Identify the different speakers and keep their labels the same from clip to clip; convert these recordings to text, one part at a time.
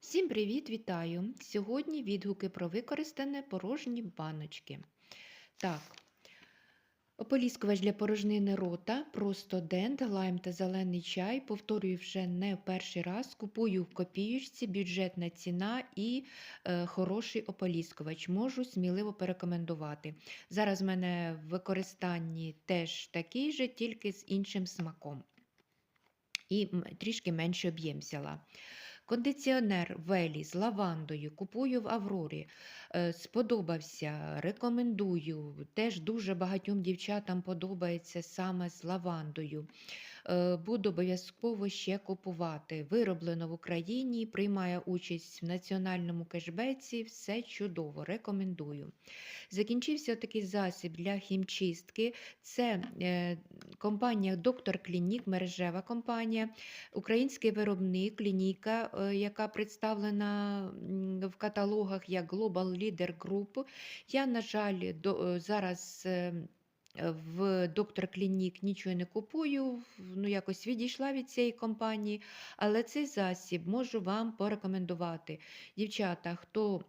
Speaker 1: Всім привіт, вітаю! Сьогодні відгуки про використане порожні баночки. Так, ополіскувач для порожнини рота, просто дент, лайм та зелений чай. Повторюю вже не перший раз. Купую в копіючці, бюджетна ціна і е, хороший ополіскувач. Можу сміливо порекомендувати. Зараз в мене в використанні теж такий же, тільки з іншим смаком. І трішки менше об'єм взяла. Кондиціонер Велі з лавандою купую в Аврорі. Е, Сподобався, рекомендую. Теж дуже багатьом дівчатам подобається саме з лавандою. Е, Буду обов'язково ще купувати. Вироблено в Україні, приймає участь в національному кешбеці. Все чудово, рекомендую. Закінчився такий засіб для хімчистки. Це е, компанія Доктор Клінік, мережева компанія, український виробник, клініка, е, яка представлена в каталогах як Global Leader Group. Я, на жаль, до, е, зараз. в доктор Клінік нічого не купую, ну якось відійшла від цієї компанії, але цей засіб можу вам порекомендувати. Дівчата, хто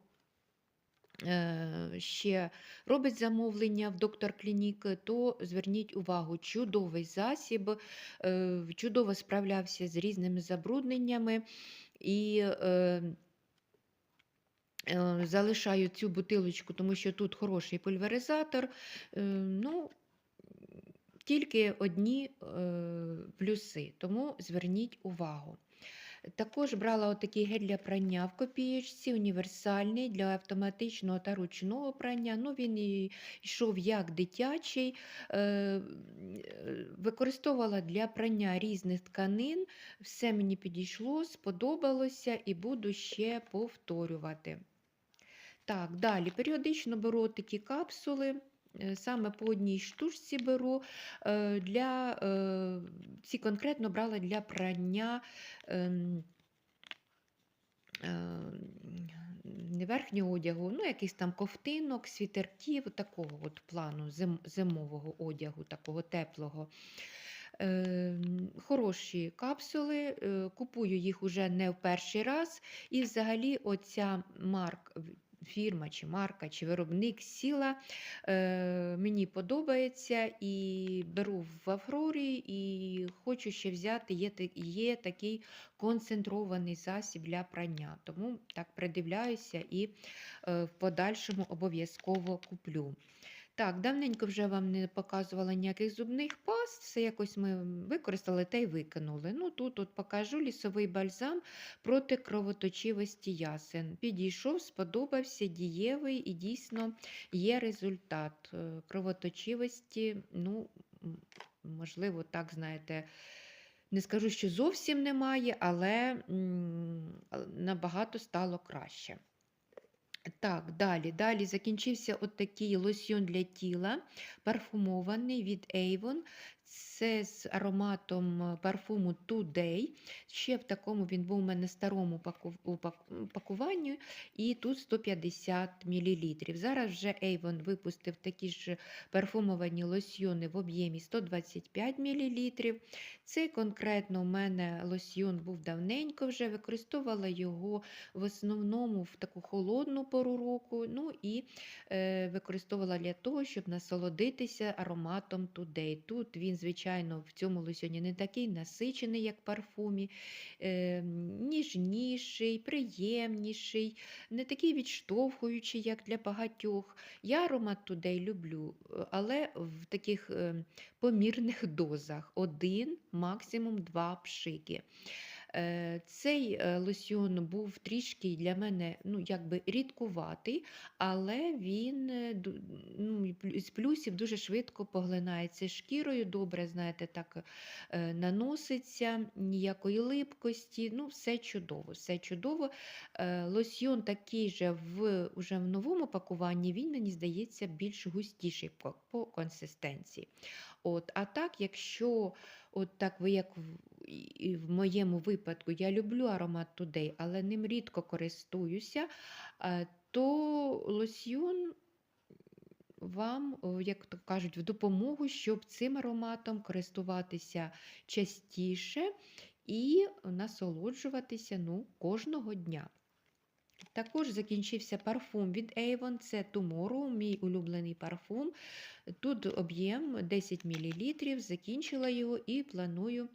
Speaker 1: ще робить замовлення в доктор Клінік, то зверніть увагу, чудовий засіб, е, чудово справлявся з різними забрудненнями і. е, е, Залишаю цю бутилочку, тому що тут хороший пульверизатор. Е, Ну, тільки одні е, плюси, тому зверніть увагу. Також брала отакий гель для прання в копієчці, універсальний для автоматичного та ручного прання. Ну, він і йшов як дитячий, е, е, використовувала для прання різних тканин. Все мені підійшло, сподобалося і буду ще повторювати. Так, далі періодично беру такі капсули. Е, Саме по одній штучці беру е, для е, ці конкретно брала для прання ем, не верхнього одягу, ну якийсь там ковтинок, світерків, такого от плану зим, зимового одягу, такого теплого. Е, Хороші капсули, е, купую їх уже не в перший раз. І взагалі оця марк, фірма чи марка, чи виробник сіла е, мені подобається і беру в Аврорі, і хочу ще взяти, є, є такий концентрований засіб для прання. Тому так придивляюся і е, в подальшому обов'язково куплю. Так, давненько вже вам не показувала ніяких зубних паст, все якось ми використали та й викинули. Ну, тут от покажу лісовий бальзам проти кровоточивості ясен. Підійшов, сподобався, дієвий і дійсно є результат Е, кровоточивості. Ну, можливо, так, знаєте, не скажу, що зовсім немає, але набагато стало краще. Так, далі. Далі закінчився от такий лосьйон для тіла, парфумований від Avon. Це з ароматом е, парфуму Today. Ще в такому він був у мене старому паку- пакуванні, і тут 150 мл. Зараз вже Avon випустив такі ж парфумовані лосьйони в об'ємі 125 мл. Цей конкретно у мене лосьйон був давненько вже, використовувала його в основному в таку холодну пору року. Ну і е, використовувала для того, щоб насолодитися ароматом Today. Тут він, звичайно, в цьому лосьоні не такий насичений, як парфумі, е, ніжніший, приємніший, не такий відштовхуючий, як для багатьох. Я аромат туди люблю, але в таких е, помірних дозах. Один, максимум два пшики. Е, Цей е, лосьйон був трішки для мене ну, якби рідкуватий, але він е, ну, з плюсів дуже швидко поглинається шкірою, добре, знаєте, так наноситься, ніякої липкості. Ну, все чудово, все чудово. Лосьйон такий же в, уже в новому пакуванні, він, мені здається, більш густіший по, по консистенції. От, а так, якщо от так ви як і в моєму випадку, я люблю аромат Today, але ним рідко користуюся, е, то лосьйон вам, як то кажуть, в допомогу, щоб цим ароматом користуватися частіше і насолоджуватися ну, кожного дня. Також закінчився парфум від Avon, це Tomorrow, мій улюблений парфум. Тут об'єм 10 мл, закінчила його і планую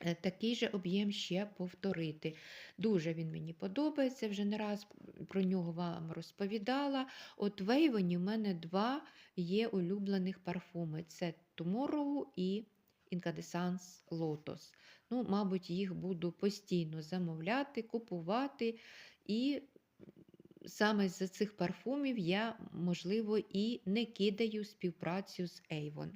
Speaker 1: е, такий же об'єм ще повторити. Дуже він мені подобається, вже не раз про нього вам розповідала. От в Avon у мене два є улюблених парфуми: це Tomorrow і Incandescence Lotus. Ну, Мабуть, їх буду постійно замовляти, купувати. І саме з цих парфумів я, можливо, і не кидаю співпрацю з Avon.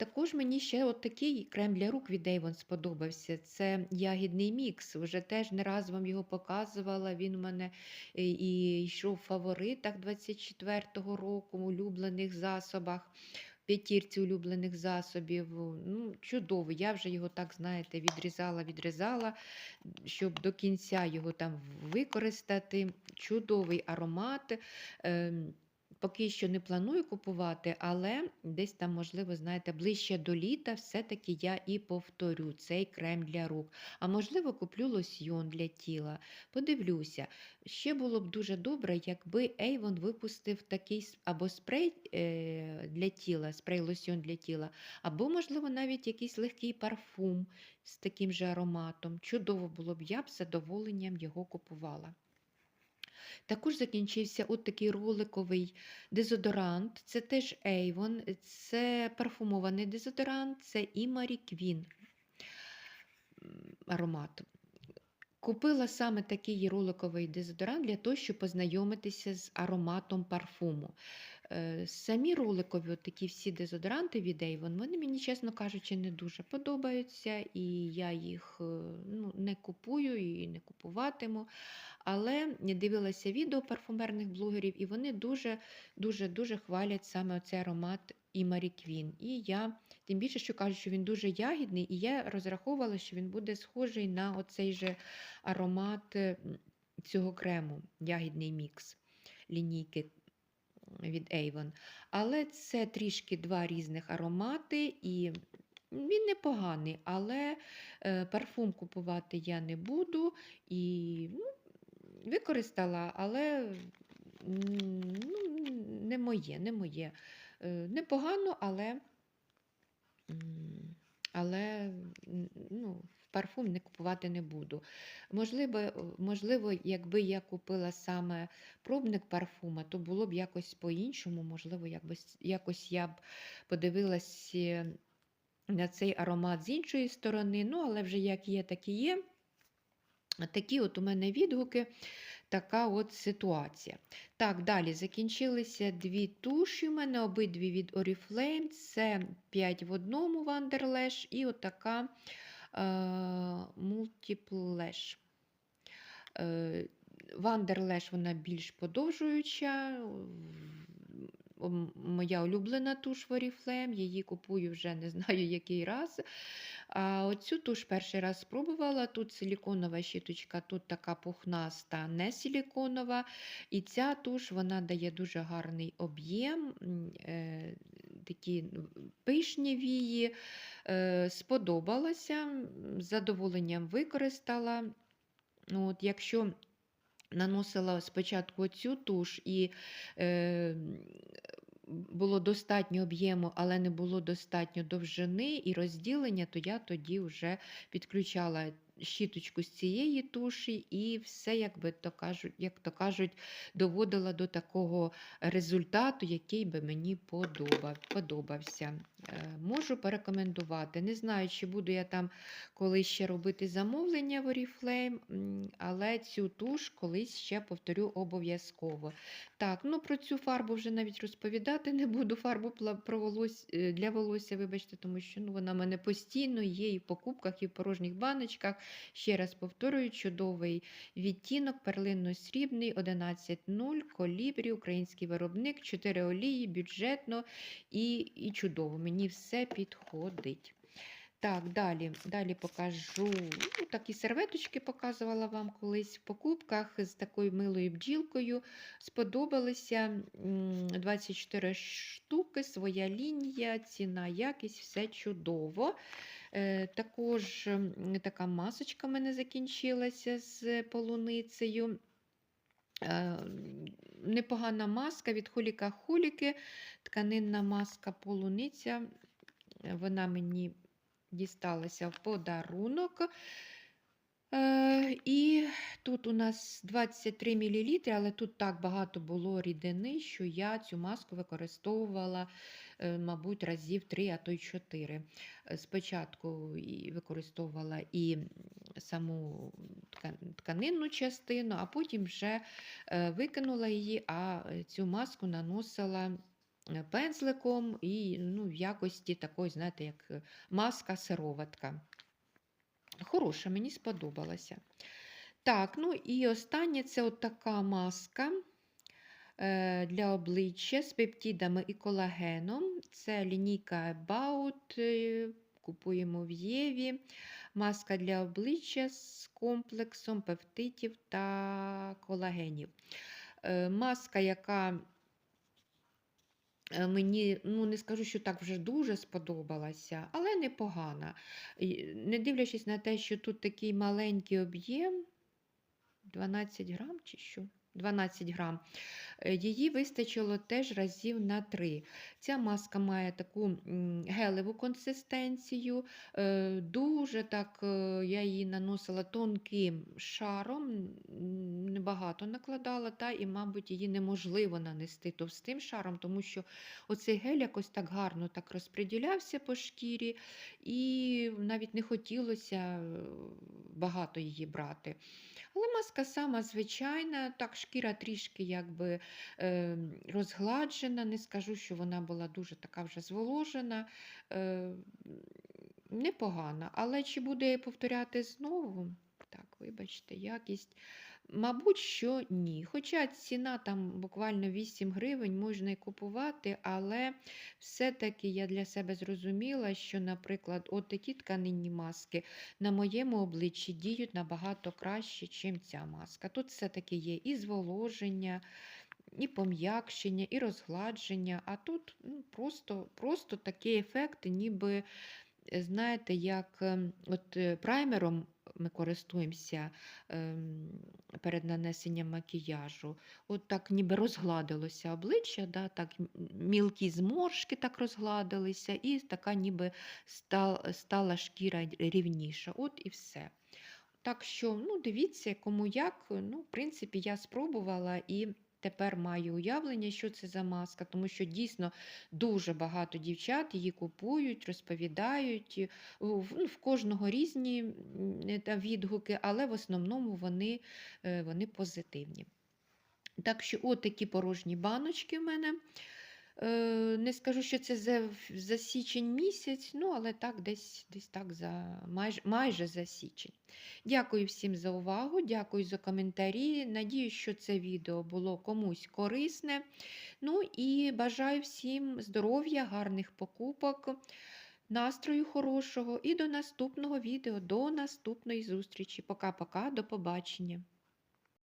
Speaker 1: Також мені ще от такий крем для рук від Avon сподобався. Це ягідний мікс. Вже теж не раз вам його показувала. Він у мене е, і йшов в фаворитах 24-го року в улюблених засобах. П'ятірці улюблених засобів. Ну, Чудово. Я вже його так, знаєте, відрізала, відрізала, щоб до кінця його там використати. Чудовий аромат. Ем, Поки що не планую купувати, але десь там, можливо, знаєте, ближче до літа все-таки я і повторю цей крем для рук. А можливо, куплю лосьйон для тіла. Подивлюся. Ще було б дуже добре, якби Avon випустив такий або спрей е, для тіла, спрей лосьйон для тіла, або, можливо, навіть якийсь легкий парфум з таким же ароматом. Чудово було б, я б з задоволенням його купувала. Також закінчився от такий роликовий дезодорант. Це теж Avon, це парфумований дезодорант, це і Marie Queen аромат. Купила саме такий роликовий дезодорант для того, щоб познайомитися з ароматом парфуму. Е, самі роликові такі всі дезодоранти від Avon, вони мені, чесно кажучи, не дуже подобаються, і я їх е, ну, не купую і не купуватиму. Але дивилася відео парфумерних блогерів, і вони дуже-дуже хвалять саме цей аромат і Марі Квін. І я, тим більше, що кажуть, що він дуже ягідний, і я розраховувала, що він буде схожий на оцей же аромат цього крему, ягідний мікс лінійки від Avon. Але це трішки два різних аромати, і він непоганий, але е, парфум купувати я не буду. І ну, використала, але ну, не моє, не моє. Е, непогано, але але ну, парфум не купувати не буду. Можливо, можливо, якби я купила саме пробник парфума, то було б якось по-іншому, можливо, якось, якось я б подивилася на цей аромат з іншої сторони. Ну, але вже як є, так і є. Такі от у мене відгуки така от ситуація. Так, далі закінчилися дві туші. У мене обидві від Oriflame. Це 5 в одному Wonderlash і отака е, Multiple Е, Wonderlash вона більш подовжуюча. Моя улюблена туш в Oriflame, її купую вже не знаю який раз. А Оцю туш перший раз спробувала. Тут силіконова щіточка, тут така пухнаста, не силіконова. І ця туш вона дає дуже гарний об'єм, е, такі пишні вії. Е, сподобалася, з задоволенням використала. От, Якщо наносила спочатку цю туш і е, було достатньо об'єму, але не було достатньо довжини і розділення, то я тоді вже підключала щіточку з цієї туші, і все, як то кажуть, як то кажуть, доводила до такого результату, який би мені подобався. Е, можу порекомендувати. Не знаю, чи буду я там колись ще робити замовлення в Oriflame, але цю туш колись ще повторю обов'язково. Так, ну про цю фарбу вже навіть розповідати не буду. Фарбу про волосся, е, для волосся, вибачте, тому що ну, вона в мене постійно є і в покупках, і в порожніх баночках. Ще раз повторюю, чудовий відтінок, перлинно-срібний, 11.0, колібрі, український виробник, 4 олії, бюджетно і, і чудово. Мені все підходить. Так, далі далі покажу ну, такі серветочки показувала вам колись в покупках з такою милою бджілкою. Сподобалися 24 штуки, своя лінія, ціна, якість, все чудово. Е, Також така масочка в мене закінчилася з полуницею. Е, Непогана маска від Холіка Холіки, тканинна маска полуниця. Вона мені дісталася в подарунок. Е, І тут у нас 23 мл, але тут так багато було рідини, що я цю маску використовувала, мабуть, разів 3, а то й 4. Е, Спочатку використовувала і саму тканинну частину, а потім вже е, викинула її, а е, цю маску наносила е, пензликом і ну, в якості такої, знаєте, як е, маска сироватка. Хороша, мені сподобалася. Так, ну і останнє це от така маска е, для обличчя з пептидами і колагеном. Це лінійка About, е, купуємо в Єві. Маска для обличчя з комплексом пептидів та колагенів. Е, Маска, яка Е, Мені, ну не скажу, що так вже дуже сподобалася, але непогана. Не дивлячись на те, що тут такий маленький об'єм, 12 грам чи що? 12 грам. Е, Її вистачило теж разів на 3. Ця маска має таку гелеву консистенцію. е, Дуже так е, я її наносила тонким шаром, небагато накладала, та, і, мабуть, її неможливо нанести товстим шаром, тому що оцей гель якось так гарно так розподілявся по шкірі, і навіть не хотілося багато її брати. Але маска сама звичайна, так шкіра трішки якби е, розгладжена, не скажу, що вона була дуже така вже зволожена, е, непогана. Але чи буде я повторяти знову? Так, вибачте, якість. Мабуть, що ні. Хоча ціна там буквально 8 гривень можна і купувати, але все-таки я для себе зрозуміла, що, наприклад, от такі тканинні маски на моєму обличчі діють набагато краще, ніж ця маска. Тут все-таки є і зволоження, і пом'якшення, і розгладження, а тут ну, просто, просто такий ефект, ніби, знаєте, як ем, от е, праймером ми користуємося ем, перед нанесенням макіяжу. От так ніби розгладилося обличчя, да, так мілкі зморшки так розгладилися, і така ніби стала, стала шкіра рівніша. От і все. Так що, ну, дивіться, кому як. Ну, в принципі, я спробувала і тепер маю уявлення, що це за маска, тому що дійсно дуже багато дівчат її купують, розповідають. В, ну, кожного різні е, відгуки, але в основному вони, е, вони позитивні. Так що, от такі порожні баночки в мене. Е, Не скажу, що це за, за січень місяць, ну, але так, десь, десь так за майже, майже за січень. Дякую всім за увагу, дякую за коментарі. Надію, що це відео було комусь корисне. Ну і бажаю всім здоров'я, гарних покупок, настрою хорошого і до наступного відео, до наступної зустрічі. Пока-пока, до побачення.